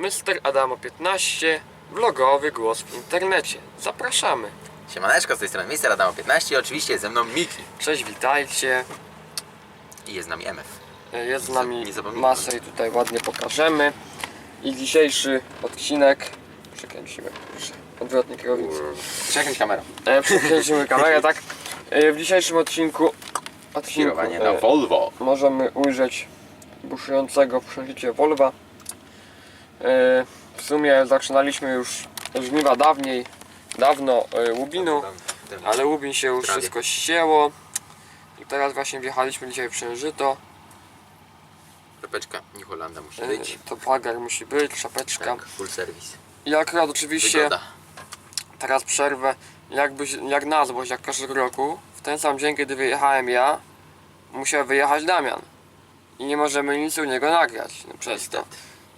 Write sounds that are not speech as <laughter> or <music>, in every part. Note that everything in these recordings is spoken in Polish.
Mr. Adamo 15, vlogowy głos w internecie. Zapraszamy. Siemaneczko, z tej strony Mister Adamo 15 i oczywiście jest ze mną Miki. Cześć, witajcie. I jest z nami MF. Jest z nami Nie zapomnijmy. masę i tutaj ładnie pokażemy. I dzisiejszy odcinek... Przekręcimy, proszę. Odwrotnie kierownicę. Przekręć kamerą. E, Przekręcimy kamerę, tak? E, w dzisiejszym odcinku... odcinku Kierowanie e, na Volvo. możemy ujrzeć buszującego w przeżycie Volva. E, W sumie zaczynaliśmy już żniwa dawniej, dawno e, Łubinu, ale Łubin się już wszystko ścięło. I teraz właśnie wjechaliśmy dzisiaj w Przężyto. Kropeczka New Hollanda musi E, być. To pagar musi być, szapeczka. Tak, full service. I akurat oczywiście Wygoda. teraz przerwę, jakby, jak na złość, jak każdego roku, w ten sam dzień, kiedy wyjechałem ja, musiał wyjechać Damian. I nie możemy nic u niego nagrać no, przez to.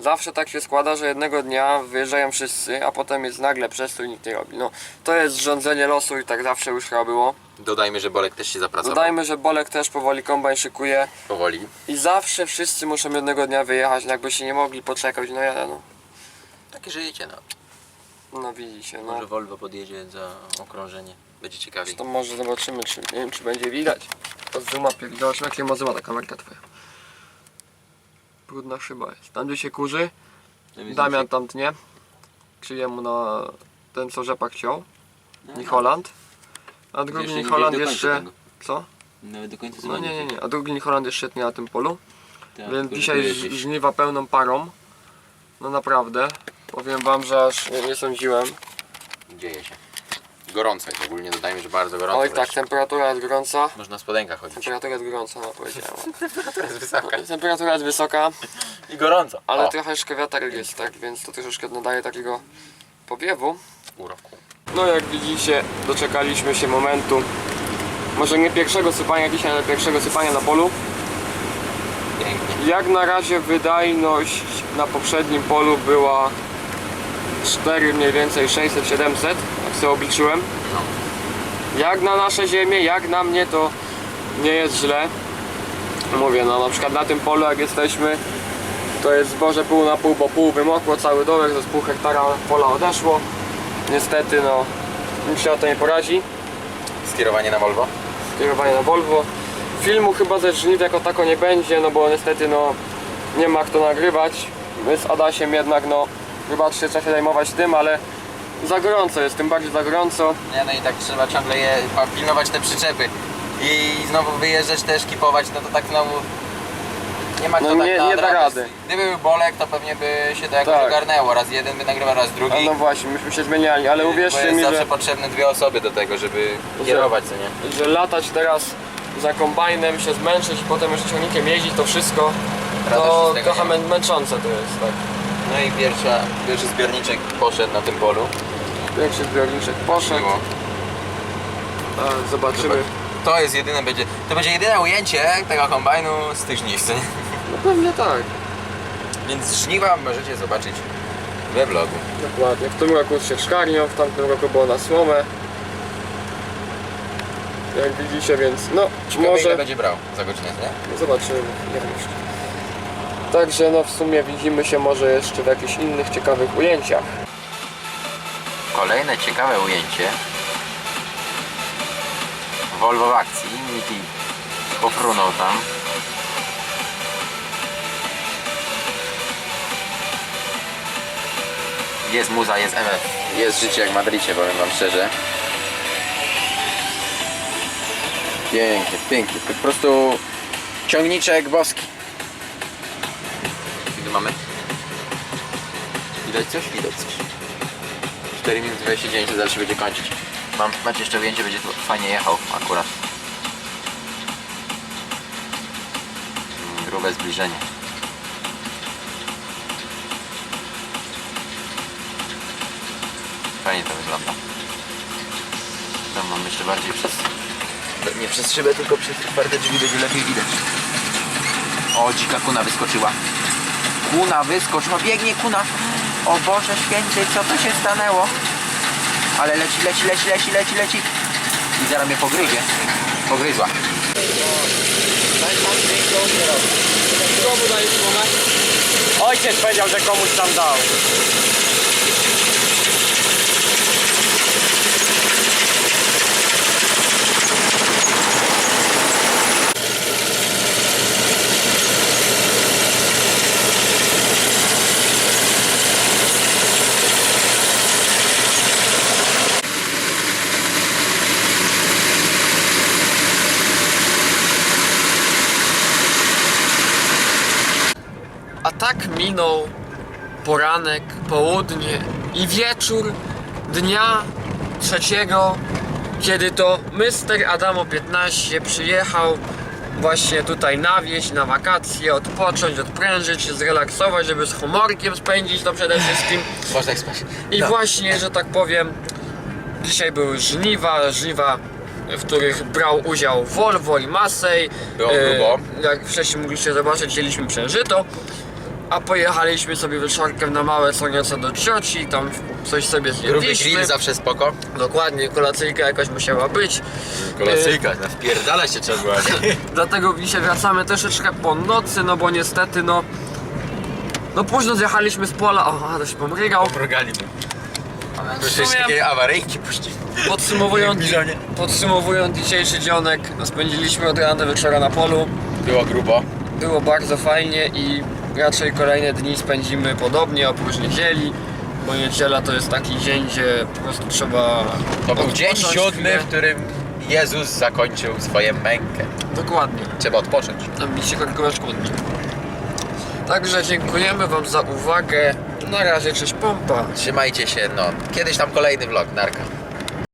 Zawsze tak się składa, że jednego dnia wyjeżdżają wszyscy, a potem jest nagle przestój i nikt nie robi. No, to jest rządzenie losu i tak zawsze już chyba było. Dodajmy, że Bolek też się zapracował. Dodajmy, że Bolek też powoli kombajn szykuje Powoli. i zawsze wszyscy muszą jednego dnia wyjechać, jakby się nie mogli poczekać. No ja, no, Takie życie, no. no widzicie, no. Może Volvo podjedzie za okrążenie. Będzie ciekawiej. To może zobaczymy, czy, nie wiem, czy będzie widać. To zooma pierdzielasz, jakie ma zooma ta kamerka twoja. Brudna szyba jest. Tam gdzie się kurzy, Damian tam tnie. Krzyje mu na ten, co rzepak chciał. New Holland. A drugi New Holland jeszcze... Co? Nawet do końca No nie, nie, nie. A drugi New Holland jeszcze tnie na tym polu. Tak, Więc dzisiaj żniwa pełną parą. No naprawdę. Powiem wam, że aż nie, nie sądziłem. Dzieje się. Gorąco jest ogólnie, dodajmy, że bardzo gorąco. Oj tak, wreszcie. temperatura jest gorąca. Można z spodenkach chodzić. Temperatura jest gorąca, no powiedziałem. <laughs> To jest wysoka. Temperatura jest wysoka. I gorąco. Ale o, troszeczkę wiaterek jest, tak, więc to troszeczkę nadaje takiego powiewu. uroku. No jak widzicie, doczekaliśmy się momentu, może nie pierwszego sypania dzisiaj, ale pierwszego sypania na polu. Pięknie. Jak na razie wydajność na poprzednim polu była 4 mniej więcej 600-700, jak sobie obliczyłem. Jak na nasze ziemię, jak na mnie to nie jest źle. Mówię, no na przykład na tym polu jak jesteśmy, to jest zboże pół na pół, bo pół wymokło, cały dołek, to z pół hektara pola odeszło. Niestety no, nikt się na to nie poradzi. Skierowanie na Volvo. Kierowanie na Volvo. Filmu chyba ze żniw jako tako nie będzie, no bo niestety no nie ma kto nagrywać. My z Adasiem jednak no wybaczcie, trzeba się zajmować tym, ale za gorąco jest, tym bardziej za gorąco. Nie, no i tak trzeba ciągle je pilnować te przyczepy i znowu wyjeżdżać też, kipować, no to tak znowu nie ma No kto tak nie- da rady. Gdyby był Bolek, to pewnie by się to jakoś Tak. ogarnęło. Raz jeden by nagrywał, raz drugi. A no właśnie, myśmy się zmieniali, ale bo uwierzcie jest mi, zawsze że, potrzebne dwie osoby do tego, żeby kierować, co nie? że latać teraz za kombajnem, się zmęczyć i potem jeszcze ciągnikiem jeździć, to wszystko Radość to tego trochę nie ma. mę- męczące to jest, tak. No i pierwsza, pierwszy zbiorniczek poszedł na tym polu. Większy zbiorniczek poszedł, Miło. a zobaczymy. To jest jedyne będzie, to będzie jedyne ujęcie tego kombajnu z tych żniw, co nie? No pewnie tak. Więc żniwa możecie zobaczyć we vlogu. Dokładnie. W tym roku się szkarnią, w tamtym roku było na słomę. Jak widzicie, więc no Ciekawe ile może będzie brał za godzinę, nie? zobaczymy. Nie wiem jeszcze. Także no w sumie widzimy się może jeszcze w jakichś innych ciekawych ujęciach. Kolejne ciekawe ujęcie. Volvo w akcji. Miki pofrunął tam. Jest muza, jest MF. Jest życie jak w Madrycie, powiem wam szczerze. Pięknie, pięknie. Po prostu ciągniczek boski. Mamy? Widać coś? Widać coś. 4 minuty 29 to zaraz się będzie kończyć. Mam, macie jeszcze ujęcie, będzie tu fajnie jechał akurat. Grube zbliżenie. Fajnie to wygląda. Tam mam jeszcze bardziej przez... Nie przez szybę, tylko przez otwarte drzwi będzie lepiej widać. O, dzika kuna wyskoczyła. Kuna wyskoczyła, biegnie kuna. O Boże święty, co to się stanęło? Ale leci, leci, leci, leci, leci, leci. I zaraz mnie pogryzie. Pogryzła. Ojciec powiedział, że komuś tam dał. A tak minął poranek, południe i wieczór dnia trzeciego, kiedy to Mr. Adamo 15 przyjechał właśnie tutaj na wieś, na wakacje, odpocząć, odprężyć się, zrelaksować, żeby z humorkiem spędzić to przede wszystkim. Można spać. I No. właśnie, że tak powiem, dzisiaj były żniwa, żniwa, w których brał udział Volvo i Massey. Było grubo. jak wcześniej mogliście zobaczyć, chcieliśmy przeżyto. A pojechaliśmy sobie wieczorkiem na małe co nieco do cioci, tam coś sobie Gruby zjedliśmy. grill zawsze spoko. Dokładnie, kolacyjka jakaś musiała być. Kolacyjka, na wpierdala się trzeba było. <laughs> Dlatego dzisiaj wracamy troszeczkę po nocy, no bo niestety no... No późno zjechaliśmy z pola, o, się pomrygał. Mrugali mu. W sumie- takiej awaryjki puścili. Podsumowując, <laughs> podsumowując dzisiejszy dzionek, no spędziliśmy od rana do wieczora na polu. Było grubo. Było bardzo fajnie i raczej kolejne dni spędzimy podobnie, oprócz niedzieli. Bo niedziela to jest taki dzień, gdzie po prostu trzeba. To był dzień odpocząć siódmy, chwilę. w którym Jezus zakończył swoją mękę. Dokładnie. Trzeba odpocząć. Tam bicie korkowe szkudnie. Także dziękujemy Wam za uwagę. Na razie, cześć pompa. Trzymajcie się, no. Kiedyś tam kolejny vlog, narka.